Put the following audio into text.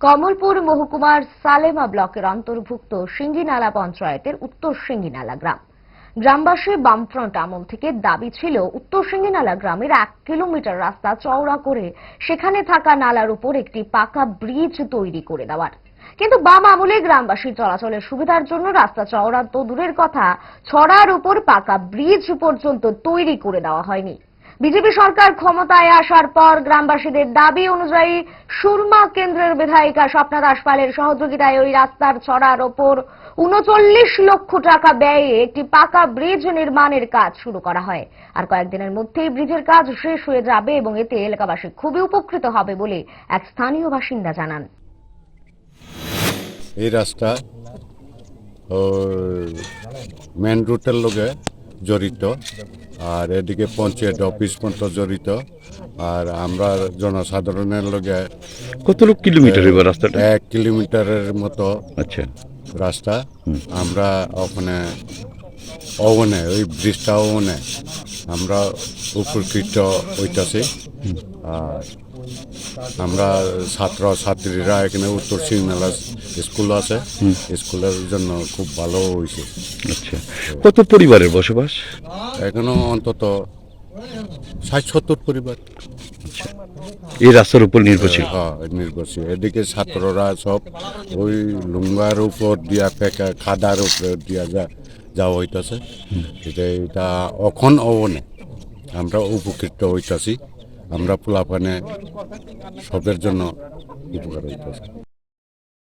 কমলপুর মহকুমার সালেমা ব্লকের অন্তর্ভুক্ত সিঙ্গিনালা পঞ্চায়েতের উত্তর সিঙ্গিনালা গ্রাম। গ্রামবাসী বামফ্রন্ট আমল থেকে দাবি ছিল, উত্তর সিঙ্গিনালা গ্রামের এক কিলোমিটার রাস্তা চওড়া করে সেখানে থাকা নালার উপর একটি পাকা ব্রিজ তৈরি করে দেওয়ার। কিন্তু বাম আমলে গ্রামবাসীর চলাচলের সুবিধার জন্য রাস্তা চওড়া তো দূরের কথা, ছড়ার উপর পাকা ব্রিজ পর্যন্ত তৈরি করে দেওয়া হয়নি। বিজেপি সরকার ক্ষমতায় আসার পর গ্রামবাসীদের দাবি অনুযায়ী সুরমা কেন্দ্রের বিধায়িকা স্বপ্না দাসপালের সহযোগিতায় ওই রাস্তার ছড়ার ওপর উনচল্লিশ লক্ষ টাকা ব্যয়ে একটি পাকা ব্রিজ নির্মাণের কাজ শুরু করা হয়। আর কয়েকদিনের মধ্যেই ব্রিজের কাজ শেষ হয়ে যাবে এবং এতে এলাকাবাসী খুবই উপকৃত হবে বলে এক স্থানীয় বাসিন্দা জানান। এই রাস্তা মেন রুটের লগে জড়িত। আর এদিকে পঞ্চায়েত অফিস পর্যন্ত জড়িত। আর আমরা জনসাধারণের লগে কত লোক কিলোমিটার এবার রাস্তাটা? এক কিলোমিটারের মতো আচ্ছা। রাস্তা। আমরা ওখানে অবনে ওই ব্রিজটা অবনে আমরা উপকৃত হইতাছি। আর আমরা ছাত্র ছাত্রীরা এখানে উত্তর সিংনালা স্কুল আছে। স্কুলের জন্য খুব ভালো হয়েছে। আচ্ছা। কত পরিবারের বসবাস? এখনও অন্তত ষাট সত্তর পরিবার এই রাস্তার উপর নির্ভরশীল? হ্যাঁ নির্ভরশীল। এদিকে ছাত্ররা সব ওই লুঙ্গার উপর দিয়া পেকা খাদার উপর দিয়া যা যা হইতাছে। এটা এটা অখন অবনে। আমরা উপকৃত হইতাছি। আমরা পোলাপানে সবের জন্য উপকার হইতাছে